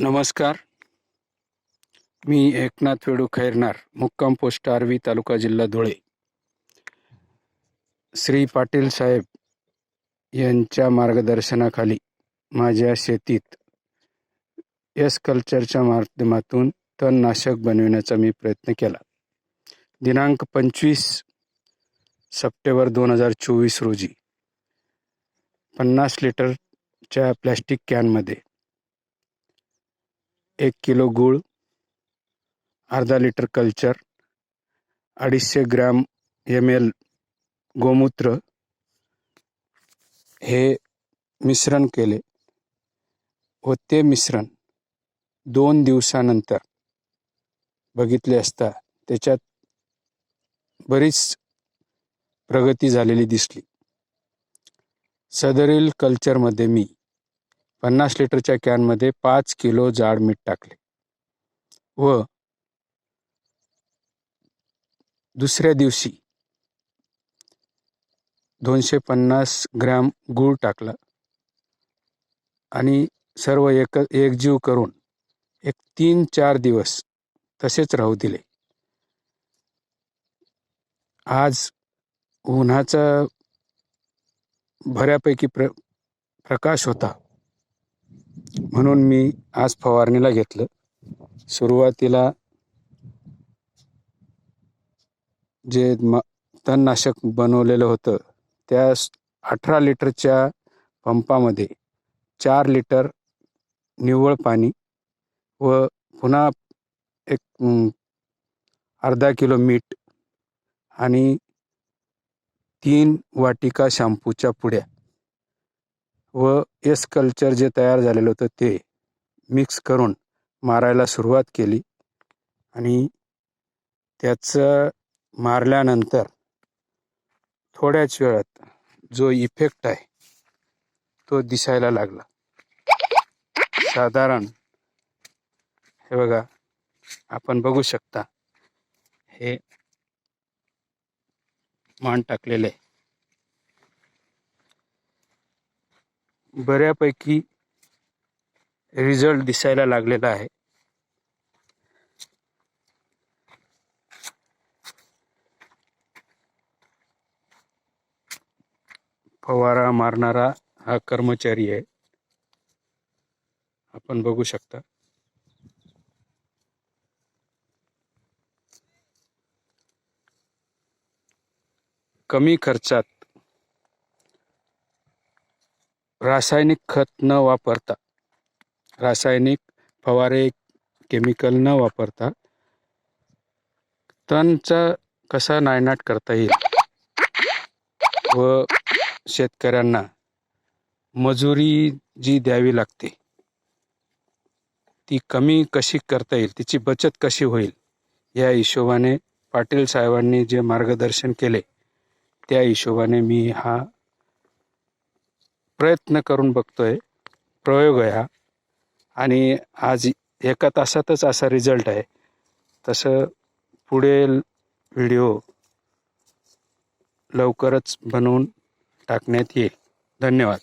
नमस्कार. मी एकनाथ वेडू खैरनार मुक्काम पोस्ट आर्वी तालुका जिल्हा धुळे. श्री पाटील साहेब यांच्या मार्गदर्शनाखाली माझ्या शेतीत एस कल्चरच्या माध्यमातून तणनाशक बनविण्याचा मी प्रयत्न केला. दिनांक पंचवीस सप्टेंबर दोन हजार चोवीस रोजी पन्नास लिटरच्या प्लॅस्टिक कॅनमध्ये एक किलो गूळ अर्धा लिटर कल्चर अडीचशे ग्रॅम एम एल गोमूत्र हे मिश्रण केले व ते मिश्रण दोन दिवसानंतर बघितले असता त्याच्यात बरीच प्रगती झालेली दिसली. सदरील कल्चरमध्ये मी पन्नास लिटरच्या कॅनमध्ये पाच किलो जाड मीठ टाकले. व दुसऱ्या दिवशी दोनशे पन्नास ग्रॅम गूळ टाकला. आणि सर्व एक एकजीव करून एक तीन चार दिवस तसेच राहू दिले. आज उन्हाचा बऱ्यापैकी प्र प्रकाश होता. म्हणून मी आज फवारणीला घेतलं. सुरुवातीला जे म तणनाशक बनवलेलं होतं त्या अठरा लिटरच्या पंपामध्ये चार लिटर निव्वळ पाणी व पुन्हा एक अर्धा किलो मीठ आणि तीन वाटिका शॅम्पूच्या पुड्या. व एस कल्चर जे तयार झालेलं होतं ते मिक्स करून मारायला सुरुवात केली. आणि त्याचं मारल्यानंतर थोड्याच वेळात जो इफेक्ट आहे तो दिसायला लागला. साधारण हे बघा आपण बघू शकता हे मान टाकलेले बऱ्यापैकी रिझल्ट दिसायला लागलेला आहे. फवारा मारणारा हा कर्मचारी आहे. आपण बघू शकता. कमी खर्चात रासायनिक खत न वापरता रासायनिक फवारे केमिकल न वापरता तणचा कसा नायनाट करता येईल? व शेतकऱ्यांना मजुरी जी द्यावी लागते ती कमी कशी करता येईल? तिची बचत कशी होईल? या हिशोबाने पाटील साहेबांनी जे मार्गदर्शन केले त्या हिशोबाने मी हा प्रयत्न करून बघतोय. प्रयोग आहे हा. आणि आज एका तासातच असा रिझल्ट आहे. तसं पुढील व्हिडिओ लवकरच बनवून टाकण्यात येईल. धन्यवाद.